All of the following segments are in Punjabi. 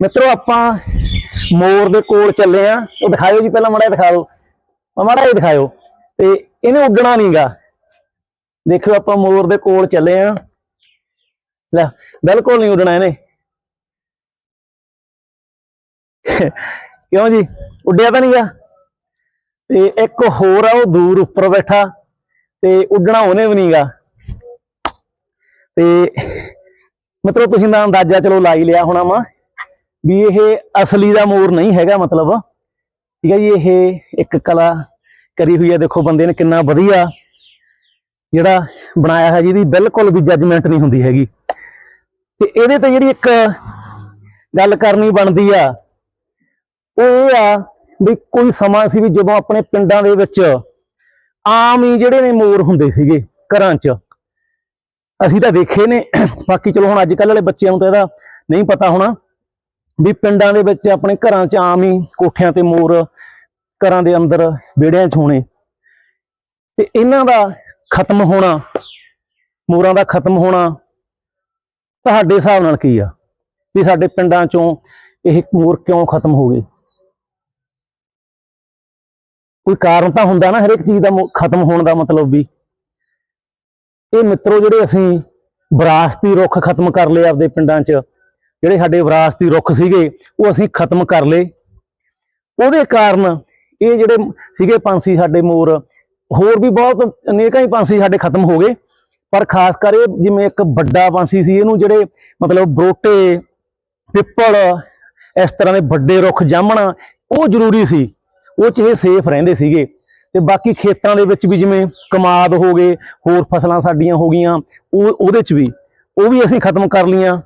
ਮਿੱਤਰੋ, ਆਪਾਂ ਮੋਰ ਦੇ ਕੋਲ ਚੱਲੇ ਆ। ਉਹ ਦਿਖਾਇਓ ਜੀ ਪਹਿਲਾਂ, ਮੜਾ ਦਿਖਾ ਦਿਓ। ਮੜਾ ਇਹ ਦਿਖਾਇਓ। ਤੇ ਇਹਨੇ ਉੱਡਣਾ ਨਹੀਂਗਾ ਦੇਖਿਓ, ਆਪਾਂ ਮੋਰ ਦੇ ਕੋਲ ਚੱਲੇ ਆ। ਲੈ, ਬਿਲਕੁਲ ਨਹੀਂ ਉੱਡਣਾ ਇਹਨੇ। ਕਿਉਂ ਜੀ? ਉੱਡਿਆ ਤਾਂ ਨਹੀਂਗਾ ਤੇ ਇੱਕ ਹੋਰ ਆ, ਉਹ ਦੂਰ ਉੱਪਰ ਬੈਠਾ। ਤੇ ਉੱਡਣਾ ਉਹਨੇ ਵੀ ਨਹੀਂਗਾ ਤੇ ਮਤਲਬ ਤੁਸੀਂ ਦਾ ਅੰਦਾਜ਼ਾ ਚਲੋ ਲਾਈ ਲਿਆ ਹੋਣਾ ਵਾ। ਵੀ ਇਹ ਅਸਲੀ ਦਾ ਮੋਰ ਨਹੀਂ ਹੈਗਾ ਮਤਲਬ। ਠੀਕ ਹੈ ਜੀ, ਇਹ ਇੱਕ ਕਲਾ ਕਰੀ ਹੋਈ ਹੈ। ਦੇਖੋ ਬੰਦੇ ਨੇ ਕਿੰਨਾ ਵਧੀਆ ਜਿਹੜਾ ਬਣਾਇਆ ਹੈ ਜਿਹਦੀ ਬਿਲਕੁਲ ਵੀ ਜੱਜਮੈਂਟ ਨਹੀਂ ਹੁੰਦੀ ਹੈਗੀ। ਤੇ ਇਹਦੇ ਤੇ ਜਿਹੜੀ ਇੱਕ ਗੱਲ ਕਰਨੀ ਬਣਦੀ ਆ, ਉਹ ਇਹ ਆ ਵੀ ਕੋਈ ਸਮਾਂ ਸੀ ਵੀ ਜਦੋਂ ਆਪਣੇ ਪਿੰਡਾਂ ਦੇ ਵਿੱਚ ਆਮ ਹੀ ਜਿਹੜੇ ਨੇ ਮੋਰ ਹੁੰਦੇ ਸੀਗੇ ਘਰਾਂ 'ਚ। ਅਸੀਂ ਤਾਂ ਦੇਖੇ ਨੇ। ਬਾਕੀ ਚਲੋ ਹੁਣ ਅੱਜ ਕੱਲ੍ਹ ਵਾਲੇ ਬੱਚਿਆਂ ਨੂੰ ਤਾਂ ਇਹਦਾ ਨਹੀਂ ਪਤਾ ਹੋਣਾ। ਵੀ ਪਿੰਡਾਂ ਦੇ ਵਿੱਚ ਆਪਣੇ ਘਰਾਂ 'ਚ ਆਮ ਹੀ ਕੋਠਿਆਂ ਤੇ ਮੋਰ ਘਰਾਂ ਦੇ ਅੰਦਰ ਵਿਹੜਿਆਂ 'ਚ ਹੋਣੇ। ਤੇ ਇਹਨਾਂ ਦਾ ਖਤਮ ਹੋਣਾ, ਮੋਰਾਂ ਦਾ ਖਤਮ ਹੋਣਾ ਤੁਹਾਡੇ ਹਿਸਾਬ ਨਾਲ ਕੀ ਆ? ਵੀ ਸਾਡੇ ਪਿੰਡਾਂ 'ਚੋਂ ਇਹ ਮੋਰ ਕਿਉਂ ਖਤਮ ਹੋ ਗਏ? ਕੋਈ ਕਾਰਨ ਤਾਂ ਹੁੰਦਾ ਨਾ ਹਰੇਕ ਚੀਜ਼ ਦਾ ਖਤਮ ਹੋਣ ਦਾ ਮਤਲਬ ਵੀ। ਇਹ ਮਿੱਤਰੋ ਜਿਹੜੇ ਅਸੀਂ ਵਿਰਾਸਤੀ ਰੁੱਖ ਖਤਮ ਕਰ ਲਏ ਆਪਦੇ ਪਿੰਡਾਂ 'ਚ ਜਿਹੜੇ ਸਾਡੇ ਵਿਰਾਸਤੀ ਰੁੱਖ ਸੀਗੇ, ਉਹ ਅਸੀਂ ਖਤਮ ਕਰ ਲਏ। ਉਹਦੇ ਕਾਰਨ ਇਹ ਜਿਹੜੇ ਸੀਗੇ ਪੰਛੀ ਸਾਡੇ ਮੋਰ, ਹੋਰ ਵੀ ਬਹੁਤ ਅਨੇਕਾਂ ਹੀ ਪੰਛੀ ਸਾਡੇ ਖਤਮ ਹੋ ਗਏ। ਪਰ ਖਾਸ ਕਰ ਇਹ ਜਿਵੇਂ ਇੱਕ ਵੱਡਾ ਪੰਛੀ ਸੀ, ਇਹਨੂੰ ਜਿਹੜੇ ਮਤਲਬ ਬਰੋਟੇ, ਪਿੱਪਲ, ਇਸ ਤਰ੍ਹਾਂ ਦੇ ਵੱਡੇ ਰੁੱਖ ਜਾਮਣ, ਉਹ ਜ਼ਰੂਰੀ ਸੀ। ਉਹ ਚ ਇਹ ਸੇਫ ਰਹਿੰਦੇ ਸੀਗੇ। ਤੇ ਬਾਕੀ ਖੇਤਾਂ ਦੇ ਵਿੱਚ ਵੀ ਜਿਵੇਂ ਕਮਾਦ ਹੋ ਗਏ, ਹੋਰ ਫਸਲਾਂ ਸਾਡੀਆਂ ਹੋ ਗਈਆਂ, ਉਹ ਉਹਦੇ ਚ ਵੀ। ਉਹ ਵੀ ਅਸੀਂ ਖਤਮ ਕਰ ਲੀਆਂ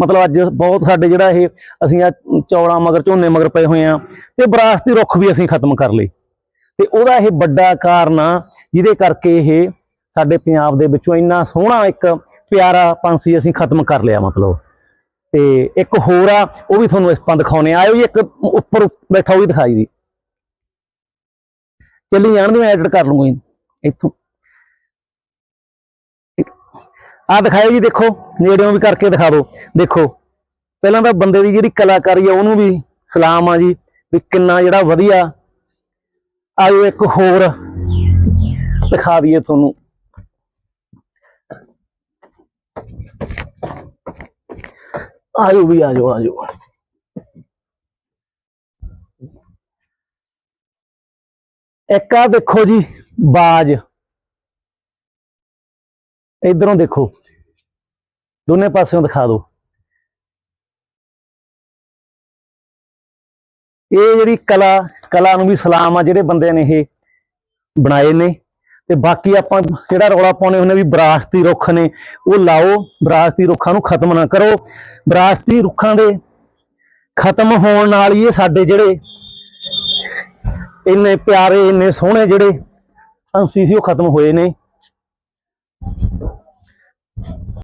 ਮਤਲਬ ਅੱਜ ਬਹੁਤ ਸਾਡੇ ਜਿਹੜਾ ਇਹ ਅਸੀਂ ਆ ਚੌਲਾਂ ਮਗਰ ਝੋਨੇ ਮਗਰ ਪਏ ਹੋਏ ਆ ਤੇ ਵਿਰਾਸਤੀ ਰੁੱਖ ਵੀ ਅਸੀਂ ਖਤਮ ਕਰ ਲਏ ਤੇ ਉਹਦਾ ਇਹ ਵੱਡਾ ਕਾਰਨ ਆ, ਜਿਹਦੇ ਕਰਕੇ ਇਹ ਸਾਡੇ ਪੰਜਾਬ ਦੇ ਵਿੱਚੋਂ ਇੰਨਾ ਸੋਹਣਾ ਇੱਕ ਪਿਆਰਾ ਪੰਛੀ ਅਸੀਂ ਖਤਮ ਕਰ ਲਿਆ ਮਤਲਬ। ਤੇ ਇੱਕ ਹੋਰ ਆ, ਉਹ ਵੀ ਤੁਹਾਨੂੰ ਇਸ ਪਾ ਦਿਖਾਉਣੇ ਆ। ਆਇਓ ਜੀ ਇੱਕ ਉੱਪਰ ਬੈਠਾ ਉਹ ਵੀ ਦਿਖਾਈ ਦੀ। ਚੱਲੀ ਜਾਣ ਦੇ ਮੈਂ ਐਡਿਟ ਕਰ ਲੂੰਗਾ ਇੱਥੋਂ ਆ ਦਿਖਾਇਓ ਜੀ ਦੇਖੋ, ਨੇੜਿਓਂ ਵੀ ਕਰਕੇ ਦਿਖਾ ਦਿਓ। ਦੇਖੋ, ਪਹਿਲਾਂ ਤਾਂ ਬੰਦੇ ਦੀ ਜਿਹੜੀ ਕਲਾਕਾਰੀ ਆ, ਉਹਨੂੰ ਵੀ ਸਲਾਮ ਆ ਜੀ, ਵੀ ਕਿੰਨਾ ਜਿਹੜਾ ਵਧੀਆ। ਆਇਓ ਇੱਕ ਹੋਰ ਦਿਖਾ ਦਈਏ ਤੁਹਾਨੂੰ। ਆਇਓ ਵੀ, ਆਜੋ ਆਜੋ। ਇੱਕ ਆ ਦੇਖੋ ਜੀ, ਬਾਜ। ਇਧਰੋਂ ਦੇਖੋ। ਦੋਨੇ ਪਾਸਿਓਂ ਦਿਖਾ ਦਿਓ। ਇਹ ਜਿਹੜੀ ਕਲਾ ਕਲਾ ਨੂੰ ਵੀ ਸਲਾਮ ਆ ਜਿਹੜੇ ਬੰਦੇ ਨੇ ਇਹ ਬਣਾਏ ਨੇ। ਤੇ ਬਾਕੀ ਆਪਾਂ ਜਿਹੜਾ ਰੌਲਾ ਪਾਉਣੇ ਹੁੰਦੇ ਵੀ ਵਿਰਾਸਤੀ ਰੁੱਖ ਨੇ, ਉਹ ਲਾਓ, ਵਿਰਾਸਤੀ ਰੁੱਖਾਂ ਨੂੰ ਖਤਮ ਨਾ ਕਰੋ। ਵਿਰਾਸਤੀ ਰੁੱਖਾਂ ਦੇ ਖਤਮ ਹੋਣ ਨਾਲ ਹੀ ਇਹ ਸਾਡੇ ਜਿਹੜੇ ਇੰਨੇ ਪਿਆਰੇ, ਇੰਨੇ ਸੋਹਣੇ ਜਿਹੜੇ ਅੰਸੀ ਸੀ ਉਹ ਖਤਮ ਹੋਏ ਨੇ।